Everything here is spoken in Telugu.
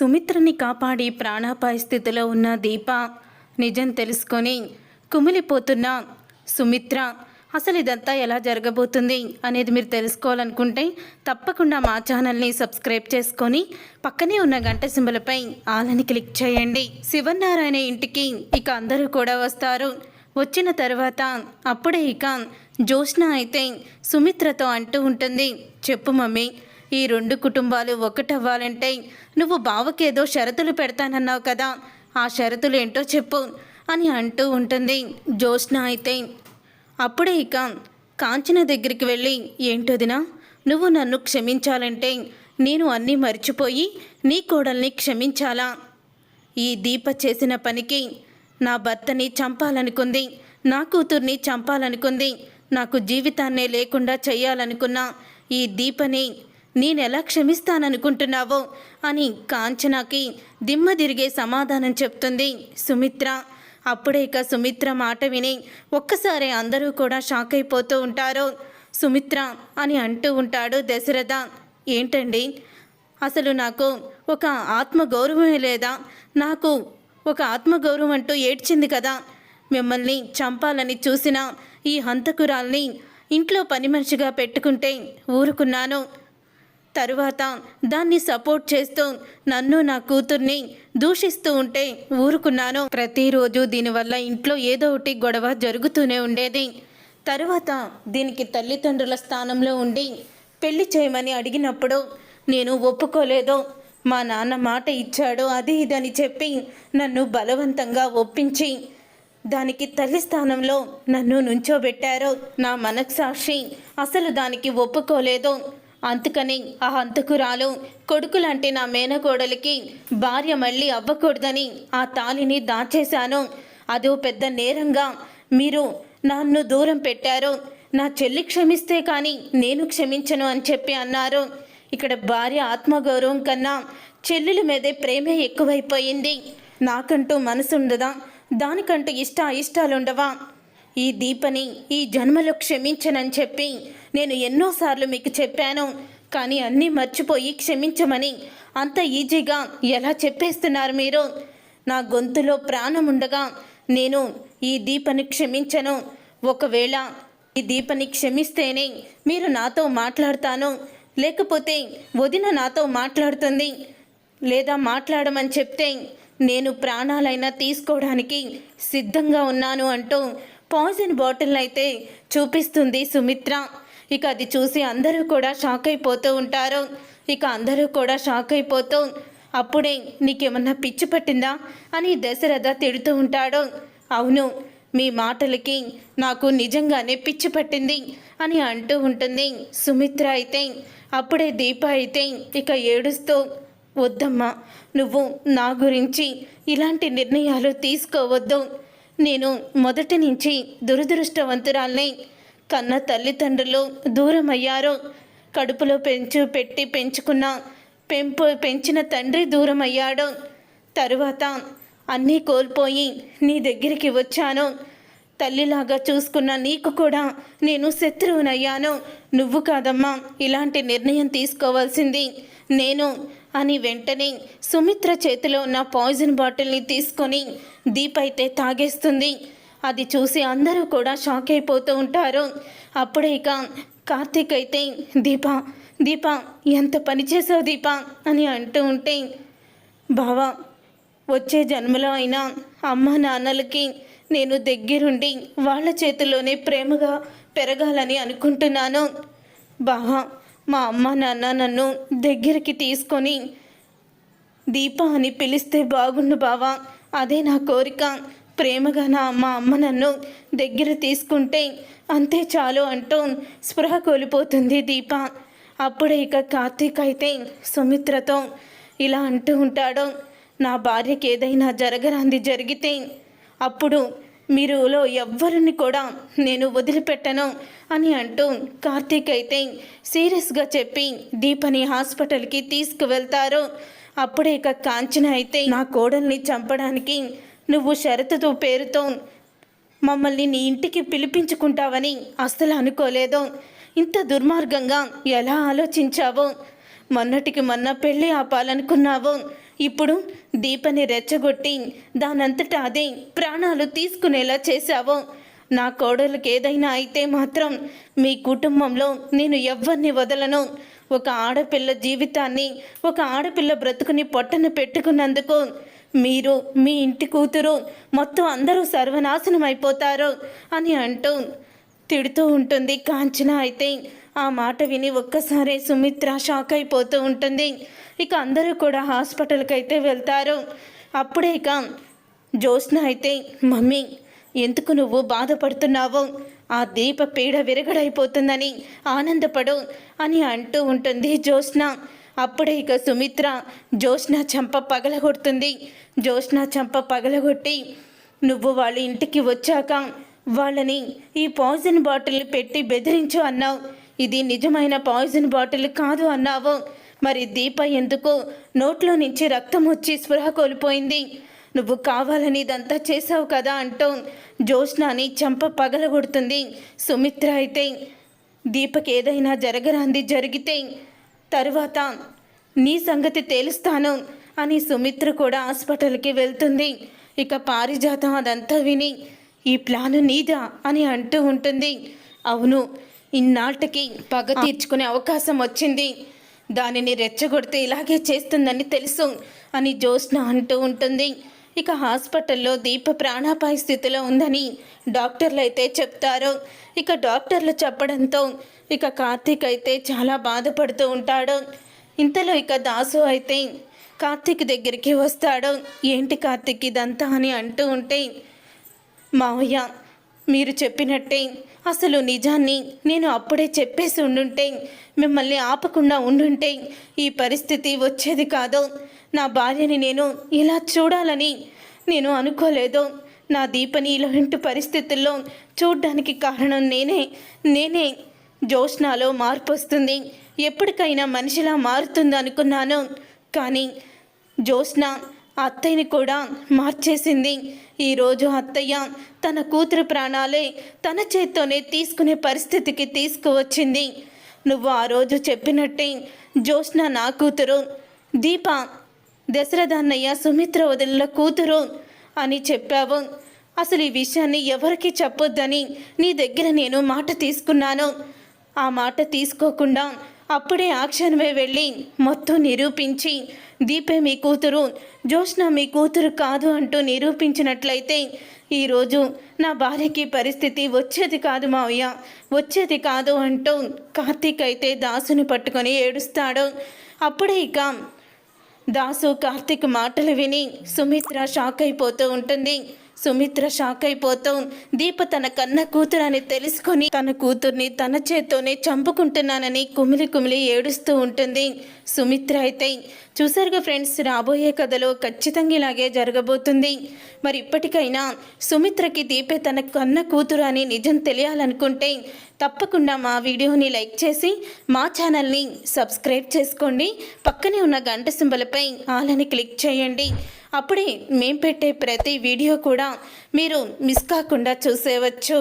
సుమిత్రని కాపాడి ప్రాణాపాయ స్థితిలో ఉన్న దీప నిజం తెలుసుకొని కుమిలిపోతున్న సుమిత్ర అసలు ఇదంతా ఎలా జరగబోతుంది? అనేది మీరు తెలుసుకోవాలనుకుంటే తప్పకుండా మా ఛానల్ని సబ్స్క్రైబ్ చేసుకొని పక్కనే ఉన్న గంట సింబలపై ఆలని క్లిక్ చేయండి. శివనారాయణ ఇంటికి ఇక అందరూ కూడా వస్తారు. వచ్చిన తర్వాత అప్పుడే ఇక జ్యోత్స్న అయితే సుమిత్రతో అంటూ ఉంటుంది చెప్పు మమ్మీ ఈ రెండు కుటుంబాలు ఒకటవ్వాలంటే నువ్వు బావకేదో షరతులు పెడతానన్నావు కదా. ఆ షరతులు ఏంటో చెప్పు అని అంటూ ఉంటుంది జ్యోత్స్న అయితే. అప్పుడే ఇక కాంచన దగ్గరికి వెళ్ళి ఏంటోదినా నువ్వు నన్ను క్షమించాలంటే నేను అన్నీ మర్చిపోయి నీ కోడల్ని క్షమించాలా? ఈ దీప చేసిన పనికి నా భర్తని చంపాలనుకుంది నా కూతుర్ని చంపాలనుకుంది నాకు జీవితాన్నే లేకుండా చేయాలనుకున్న ఈ దీపని నేనెలా క్షమిస్తాననుకుంటున్నావో? అని కాంచనాకి దిమ్మ తిరిగే సమాధానం చెప్తుంది సుమిత్ర. అప్పుడే ఇక సుమిత్ర మాట విని ఒక్కసారి అందరూ కూడా షాక్ అయిపోతూ ఉంటారు. సుమిత్ర అని అంటూ ఉంటాడు దశరథ. ఏంటండి? అసలు నాకు ఒక ఆత్మగౌరవమే లేదా? నాకు ఒక ఆత్మగౌరవం అంటూ ఏడ్చింది కదా? మిమ్మల్ని చంపాలని చూసిన ఈ హంతకురాల్ని ఇంట్లో పని మనిషిగా పెట్టుకుంటే ఊరుకున్నాను. తరువాత దాన్ని సపోర్ట్ చేస్తూ నన్ను నా కూతుర్ని దూషిస్తూ ఉంటే ఊరుకున్నాను. ప్రతిరోజు దీనివల్ల ఇంట్లో ఏదో ఒకటి గొడవ జరుగుతూనే ఉండేది. తరువాత దీనికి తల్లిదండ్రుల స్థానంలో ఉండి పెళ్ళి చేయమని అడిగినప్పుడు నేను ఒప్పుకోలేదు. మా నాన్న మాట ఇచ్చాడు. అది ఇదని చెప్పి నన్ను బలవంతంగా ఒప్పించి దానికి తల్లి స్థానంలో నన్ను నుంచోబెట్టారు. నా మనస్సాక్షి అసలు దానికి ఒప్పుకోలేదు. అందుకని ఆ హంతకురాలు కొడుకులంటే నా మేనకోడలికి భార్య మళ్ళీ అవ్వకూడదని ఆ తాలిని దాచేశాను. అదో పెద్ద నేరంగా మీరు నన్ను దూరం పెట్టారు. నా చెల్లి క్షమిస్తే కానీ నేను క్షమించను అని చెప్పి అన్నారు. ఇక్కడ భార్య ఆత్మగౌరవం కన్నా చెల్లెల మీదే ప్రేమే ఎక్కువైపోయింది. నాకంటూ మనసుండదా? దానికంటూ ఇష్ట ఇష్టాలుండవా ఈ దీపని ఈ జన్మలో క్షమించనని చెప్పి నేను ఎన్నోసార్లు మీకు చెప్పాను కానీ అన్నీ మర్చిపోయి క్షమించమని. అంత ఈజీగా ఎలా చెప్పేస్తున్నారు మీరు? నా గొంతులో ప్రాణం ఉండగా నేను ఈ దీపని క్షమించను. ఒకవేళ ఈ దీపని క్షమిస్తేనే మీరు నాతో మాట్లాడతాను. లేకపోతే వదిన నాతో మాట్లాడుతుంది. లేదా మాట్లాడమని చెప్తే నేను ప్రాణాలైనా తీసుకోవడానికి సిద్ధంగా ఉన్నాను అంటూ పాయిజన్ బాటిల్ అయితే చూపిస్తుంది సుమిత్ర. ఇక అది చూసి అందరూ కూడా షాక్ అయిపోతూ ఉంటారు. ఇక అందరూ కూడా షాక్ అయిపోతూ అప్పుడే నీకేమన్నా పిచ్చి పట్టిందా? అని దశరథ తిడుతూ ఉంటాడు. అవును మీ మాటలకి నాకు నిజంగానే పిచ్చి పట్టింది అని అంటూ ఉంటుంది. సుమిత్ర అయితే అప్పుడే దీప అయితే ఇక ఏడుస్తూ వద్దమ్మా నువ్వు నా గురించి ఇలాంటి నిర్ణయాలు తీసుకోవద్దు. నేను మొదటి నుంచి దురదృష్టవంతురాల్ని. కన్న తల్లిదండ్రులు దూరమయ్యారో. కడుపులో పెంచు పెట్టి పెంచుకున్న పెంపు పెంచిన తండ్రి దూరం తరువాత అన్నీ కోల్పోయి నీ దగ్గరికి వచ్చాను. తల్లిలాగా చూసుకున్న నీకు కూడా నేను శత్రువునయ్యాను. నువ్వు కాదమ్మా ఇలాంటి నిర్ణయం తీసుకోవాల్సింది. నేను అని వెంటనే సుమిత్ర చేతిలో ఉన్న పాయిజన్ బాటిల్ని తీసుకొని దీపైతే తాగేస్తుంది. అది చూసి అందరూ కూడా షాక్ అయిపోతూ ఉంటారు. అప్పుడే ఇక కార్తీక్ అయితే దీప దీప ఎంత పని చేసావు దీప? అని అంటూ ఉంటే బావా వచ్చే జన్మలో అయినా అమ్మ నాన్నలకి నేను దగ్గరుండి వాళ్ళ చేతిలోనే ప్రేమగా పెరగాలని అనుకుంటున్నాను. బావా మా అమ్మ నాన్న నన్ను దగ్గరికి తీసుకొని దీప అని పిలిస్తే బాగుండు బావా అదే నా కోరిక. ప్రేమగా నా మా అమ్మ నన్ను దగ్గర తీసుకుంటే అంతే చాలు అంటూ స్పృహ కోల్పోతుంది దీప. అప్పుడే ఇక కార్తీక్ అయితే సుమిత్రతో ఇలా అంటూ ఉంటాడు నా భార్యకి ఏదైనా జరగరాంది జరిగితే అప్పుడు మీరులో ఎవ్వరిని కూడా నేను వదిలిపెట్టను అని అంటూ కార్తీక్ అయితే సీరియస్గా చెప్పి దీపని హాస్పిటల్కి తీసుకువెళ్తారు. అప్పుడే ఇక కాంచన అయితే నా కోడల్ని చంపడానికి నువ్వు షరతుతో పేరుతో మమ్మల్ని నీ ఇంటికి పిలిపించుకుంటావని అస్సలు అనుకోలేదు. ఇంత దుర్మార్గంగా ఎలా ఆలోచించావో? మొన్నటికి మొన్న పెళ్ళి ఆపాలనుకున్నావో. ఇప్పుడు దీపని రెచ్చగొట్టి దానంతటా అదే ప్రాణాలు తీసుకునేలా చేశావో. నా కోడలకు ఏదైనా అయితే మాత్రం మీ కుటుంబంలో నేను ఎవరిని వదలను. ఒక ఆడపిల్ల జీవితాన్ని ఒక ఆడపిల్ల బ్రతుకుని పొట్టన పెట్టుకున్నందుకు మీరు మీ ఇంటి కూతురు మొత్తం అందరూ సర్వనాశనం అయిపోతారు అని అంటూ తిడుతూ ఉంటుంది. కాంచన అయితే ఆ మాట విని ఒక్కసారి సుమిత్ర షాక్ అయిపోతూ ఉంటుంది. ఇక అందరూ కూడా హాస్పిటల్కి అయితే వెళ్తారు. అప్పుడే ఇక జ్యోత్స్న అయితే మమ్మీ ఎందుకు నువ్వు బాధపడుతున్నావు? ఆ దీప పీడ విరగడైపోతుందని ఆనందపడు అని అంటూ ఉంటుంది జ్యోత్స్న. అప్పుడే ఇక సుమిత్ర జ్యోత్స్న చంప పగలగొడుతుంది. జ్యోత్స్న చంప పగలగొట్టి నువ్వు వాళ్ళ ఇంటికి వచ్చాక వాళ్ళని ఈ పాయిజన్ బాటిల్ పెట్టి బెదిరించు అన్నావు. ఇది నిజమైన పాయిజన్ బాటిల్ కాదు అన్నావు. మరి దీప ఎందుకు నోట్లో నుంచి రక్తం వచ్చి స్పృహ కోల్పోయింది? నువ్వు కావాలని ఇదంతా చేసావు కదా అంటూ జ్యోత్స్నాని చంప పగలగొడుతుంది సుమిత్ర అయితే. దీపకి ఏదైనా జరగరాంది జరిగితే తరువాత నీ సంగతి తేలుస్తాను అని సుమిత్ర కూడా హాస్పిటల్కి వెళ్తుంది. ఇక పారిజాతం అదంతా విని ఈ ప్లాను నీదా అని అంటూ ఉంటుంది. అవును ఇన్నాళ్ళకి పగ తీర్చుకునే అవకాశం వచ్చింది. దానిని రెచ్చగొడితే ఇలాగే చేస్తుందని తెలుసు అని జ్యోత్స్న అంటూ ఉంటుంది. ఇక హాస్పిటల్లో దీప ప్రాణాపాయ స్థితిలో ఉందని డాక్టర్లు అయితే చెప్తారు. ఇక డాక్టర్లు చెప్పడంతో ఇక కార్తీక్ అయితే చాలా బాధపడుతూ ఉంటాడు. ఇంతలో ఇక దాసు అయితే కార్తీక్ దగ్గరికి వస్తాడు. ఏంటి కార్తీక్ ఇదంతా అని అంటూ ఉంటే మావయ్య మీరు చెప్పినట్టే. అసలు నిజాన్ని నేను అప్పుడే చెప్పేసి ఉండుంటే మిమ్మల్ని ఆపకుండా ఉండుంటే ఈ పరిస్థితి వచ్చేది కాదు. నా భార్యని నేను ఇలా చూడాలని నేను అనుకోలేదు. నా దీపని ఇలాంటి పరిస్థితుల్లో చూడ్డానికి కారణం నేనే. నేనే జోష్నాలో మార్పు వస్తుంది. ఎప్పటికైనా మనిషిలా మారుతుంది అనుకున్నాను. కానీ జోష్న అత్తయ్యని కూడా మార్చేసింది. ఈరోజు అత్తయ్య తన కూతురు ప్రాణాలే తన చేత్తోనే తీసుకునే పరిస్థితికి తీసుకువచ్చింది. నువ్వు ఆ రోజు చెప్పినట్టే జోష్న నా కూతురు దీప దశరథ అన్నయ్య సుమిత్ర వదిలిన కూతురు అని చెప్పావు. అసలు ఈ విషయాన్ని ఎవరికి చెప్పొద్దని నీ దగ్గర నేను మాట తీసుకున్నాను. ఆ మాట తీసుకోకుండా అప్పుడే ఆ క్షణమే వెళ్ళి మొత్తం నిరూపించి దీపే మీ కూతురు జోష్న మీ కూతురు కాదు అంటూ నిరూపించినట్లయితే ఈరోజు నా భార్యకి పరిస్థితి వచ్చేది కాదు మావయ్య వచ్చేది కాదు అంటూ కార్తీక్ అయితే దాసుని పట్టుకొని ఏడుస్తాడు. అప్పుడే ఇక దాసు కార్తీక్ మాటలు విని సుమిత్ర షాక్ అయిపోతూ ఉంటుంది. సుమిత్ర షాక్ అయిపోతాం దీప తన కన్న కూతురని తెలుసుకొని తన కూతుర్ని తన చేత్తోనే చంపుకుంటున్నానని కుమిలి కుమిలి ఏడుస్తూ ఉంటుంది. సుమిత్ర అయితే చూసారుగా ఫ్రెండ్స్ రాబోయే కథలో ఖచ్చితంగా ఇలాగే జరగబోతుంది. మరి ఇప్పటికైనా సుమిత్రకి దీపే తన కన్న కూతురు అని నిజం తెలియాలనుకుంటే తప్పకుండా మా వీడియోని లైక్ చేసి మా ఛానల్ని సబ్స్క్రైబ్ చేసుకోండి. పక్కనే ఉన్న గంట సింబలపై ఆలని క్లిక్ చేయండి. అప్పుడే మేం పెట్టే ప్రతి వీడియో కూడా మీరు మిస్ కాకుండా చూసేవచ్చు.